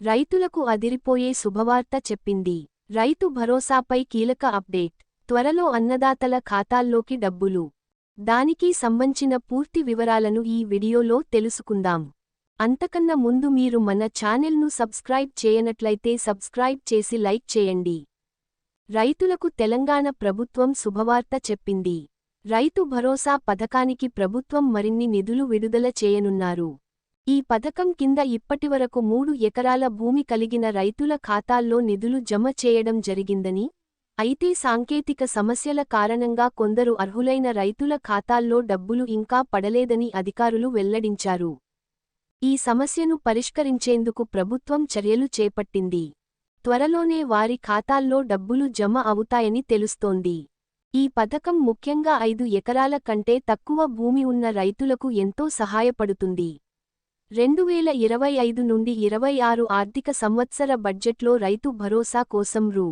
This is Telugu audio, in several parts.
రైతులకు అదిరిపోయే శుభవార్త చెప్పింది. రైతు భరోసాపై కీలక అప్డేట్. త్వరలో అన్నదాతల ఖాతాల్లోకి డబ్బులు. దానికి సంబంధించిన పూర్తి వివరాలను ఈ వీడియోలో తెలుసుకుందాం. అంతకన్న ముందు మీరు మన ఛానెల్ను సబ్స్క్రైబ్ చేయనట్లయితే సబ్స్క్రైబ్ చేసి లైక్ చేయండి. రైతులకు తెలంగాణ ప్రభుత్వం శుభవార్త చెప్పింది. రైతు భరోసా పథకానికి ప్రభుత్వం మరిన్ని నిధులు విడుదల చేయనున్నారు. ఈ పథకం కింద ఇప్పటివరకు మూడు ఎకరాల భూమి కలిగిన రైతుల ఖాతాల్లో నిధులు జమ చేయడం జరిగిందని అయితే సాంకేతిక సమస్యల కారణంగా కొందరు అర్హులైన రైతుల ఖాతాల్లో డబ్బులు ఇంకా పడలేదని అధికారులు వెల్లడించారు. ఈ సమస్యను పరిష్కరించేందుకు ప్రభుత్వం చర్యలు చేపట్టింది. త్వరలోనే వారి ఖాతాల్లో డబ్బులు జమ అవుతాయని తెలుస్తోంది. ఈ పథకం ముఖ్యంగా ఐదు ఎకరాల కంటే తక్కువ భూమి ఉన్న రైతులకు ఎంతో సహాయపడుతుంది. రెండువేల ఇరవై ఐదు నుండి ఇరవై ఆరు ఆర్థిక సంవత్సర బడ్జెట్లో రైతు భరోసా కోసం రూ.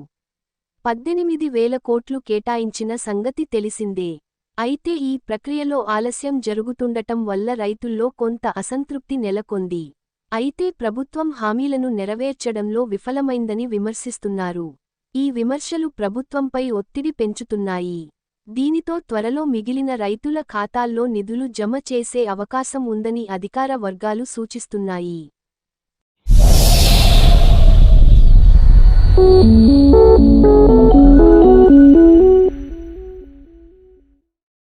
పద్దెనిమిది వేల కోట్లు కేటాయించిన సంగతి తెలిసిందే. అయితే ఈ ప్రక్రియలో ఆలస్యం జరుగుతుండటం వల్ల రైతుల్లో కొంత అసంతృప్తి నెలకొంది. అయితే ప్రభుత్వం హామీలను నెరవేర్చడంలో విఫలమైందని విమర్శిస్తున్నారు. ఈ విమర్శలు ప్రభుత్వంపై ఒత్తిడి పెంచుతున్నాయి. దీనితో త్వరలో మిగిలిన రైతుల ఖాతాల్లో నిధులు జమ చేసే అవకాశం ఉందని అధికార వర్గాలు సూచిస్తున్నాయి.